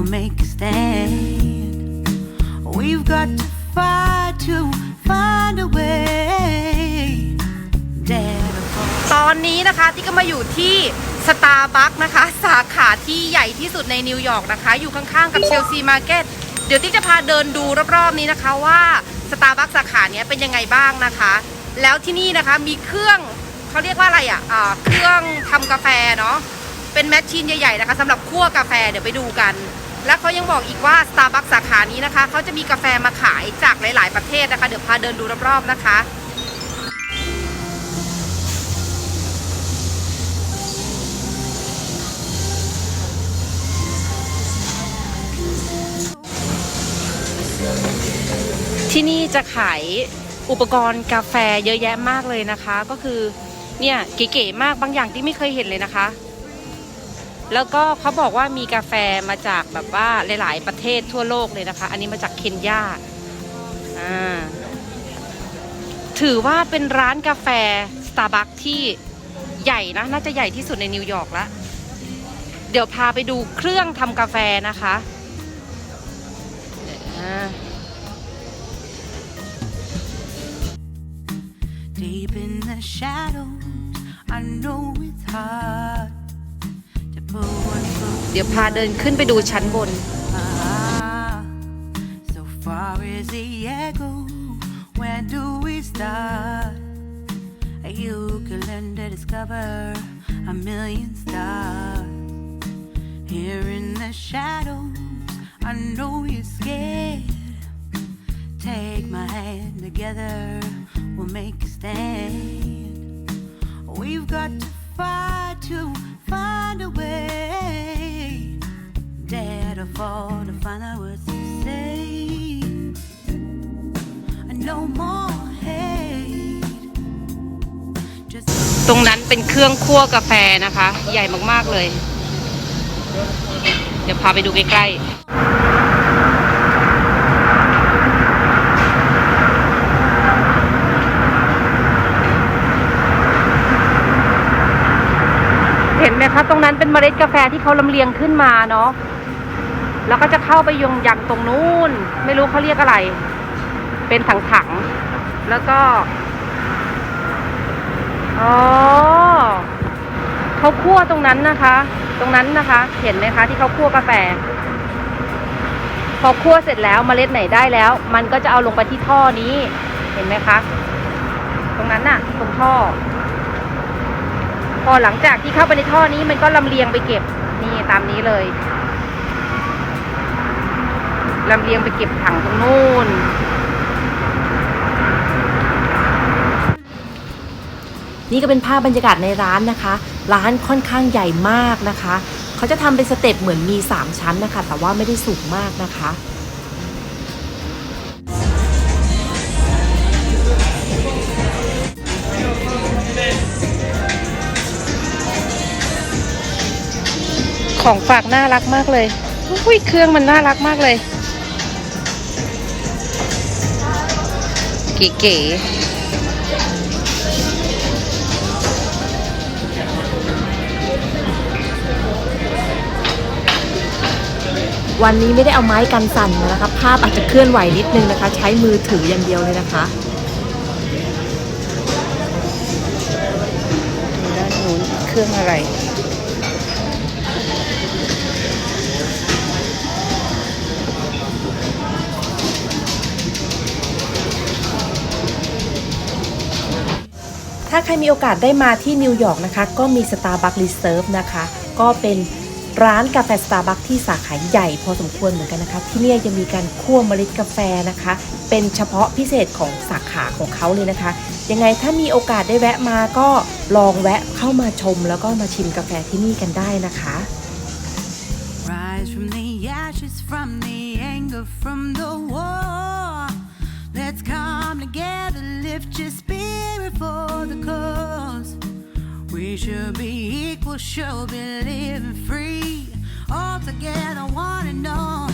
We'll make a stand. We've got to fight to find a way. ตอนนี้นะคะที่ก็มาอยู่ที่สตาร์บัคนะคะ สาขาที่ใหญ่ที่สุดในนิวยอร์กนะคะ อยู่ข้างๆกับเชลซีมาร์เก็ตเดี๋ยวที่จะพาเดินดูรอบๆนี้นะคะว่าสตาร์บัคสาขาเนี้ยเป็นยังไงบ้างนะคะ แล้วที่นี่นะคะมีเครื่องเขาเรียกว่าอะไรอะอ่าเครื่องทำกาแฟเนาะเป็นแมชชีนใหญ่ๆนะคะสำหรับคั่วกาแฟเดี๋ยวไปดูกัน แล้วเขายังบอกอีกว่า Starbucks สาขานี้นะคะ เขาจะมีกาแฟมาขายจากหลาย ๆ ประเทศนะคะ เดี๋ยวพาเดินดูรอบ ๆ นะคะ ที่นี่จะขายอุปกรณ์กาแฟเยอะแยะมากเลยนะคะ ก็คือเนี่ยเก๋ๆมากบางอย่างที่ไม่เคยเห็นเลยนะคะ แล้วก็เขาบอกว่ามีกาแฟมาจากแบบว่าหลาย ๆ ประเทศทั่วโลกเลยนะคะ อันนี้มาจากเคนยาอ่าถือว่าเป็นร้านกาแฟ Starbucks ที่ใหญ่นะ น่าจะใหญ่ที่สุดในนิวยอร์กละเดี๋ยวพาไปดูเครื่องทำกาแฟนะคะอ่า Deep in the shadows, I know it's hard เดี๋ยวพาเดินขึ้นไปดูชั้นบน Ah, so far as the echo, where do we start? You can learn to discover a million stars. Here in the shadows, I know you're scared. Take my hand together, we'll make a stand. We've got to fight to find a way. Dare to fall to find out what to say. No more hate. Just ตรงนั้นเป็นเครื่องคั่วกาแฟนะคะ ใหญ่มากๆเลย เดี๋ยวพาไปดูใกล้ๆ นไหมคะตรงนั้นเป็นเมล็ดกาแฟที่เขาลำเลียงขึ้นมาเนาะแล้วก็จะเข้าไปยงยังตรงนู้น ไม่รู้เขาเรียกอะไร เป็นถังๆแล้วก็อ๋อเขาคั่วตรงนั้นนะคะ ตรงนั้นนะคะ เห็นไหมคะ ที่เขาคั่วกาแฟ พอคั่วเสร็จแล้วเมล็ดไหนได้แล้ว มันก็จะเอาลงไปที่ท่อนี้ เห็นไหมคะ ตรงนั้นน่ะ ตรงท่อ พอหลังจากที่เข้าไปในท่อนี้มันก็ลำเลียงไปเก็บนี่ตามนี้เลยลำเลียงไปเก็บถังตรงนู้นนี่ก็เป็นภาพบรรยากาศในร้านนะคะ ร้านค่อนข้างใหญ่มากนะคะ เขาจะทำเป็นสเต็ปเหมือนมี 3 ชั้นนะคะ แต่ว่าไม่ได้สูงมากนะคะ ของฝากน่ารักมากเลยอุ้ยเครื่องมันน่ารักมากเลย เก๋ๆวันนี้ไม่ได้เอาไม้กันสั่นมานะคะ ภาพอาจจะเคลื่อนไหวนิดนึงนะคะ ใช้มือถืออย่างเดียวเลยนะคะด้านนู้นเครื่องอะไร ถ้าใครมีโอกาสได้มาที่นิวยอร์กนะคะ ก็มี Starbucks Reserve นะคะ ก็เป็นร้านกาแฟ Starbucks ที่สาขาใหญ่พอสมควรเหมือนกันนะคะ ที่นี่ยยังมีการคั่วเมล็ดกาแฟนะคะ เป็นเฉพาะพิเศษของสาขาของเขาเลยนะคะ ยังไงถ้ามีโอกาสได้แวะมาก็ลองแวะเข้ามาชม แล้วก็มาชิมกาแฟที่นี่กันได้นะคะ rise from the ashes, from the anger, from the war. Let's come together, lift your spirit. For the cause. We should be equal, should be living free. All together, one and all.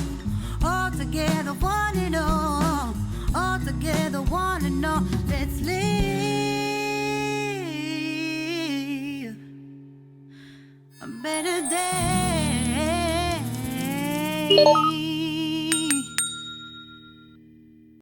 All together, one and all. All together, one and all. Let's live a better day.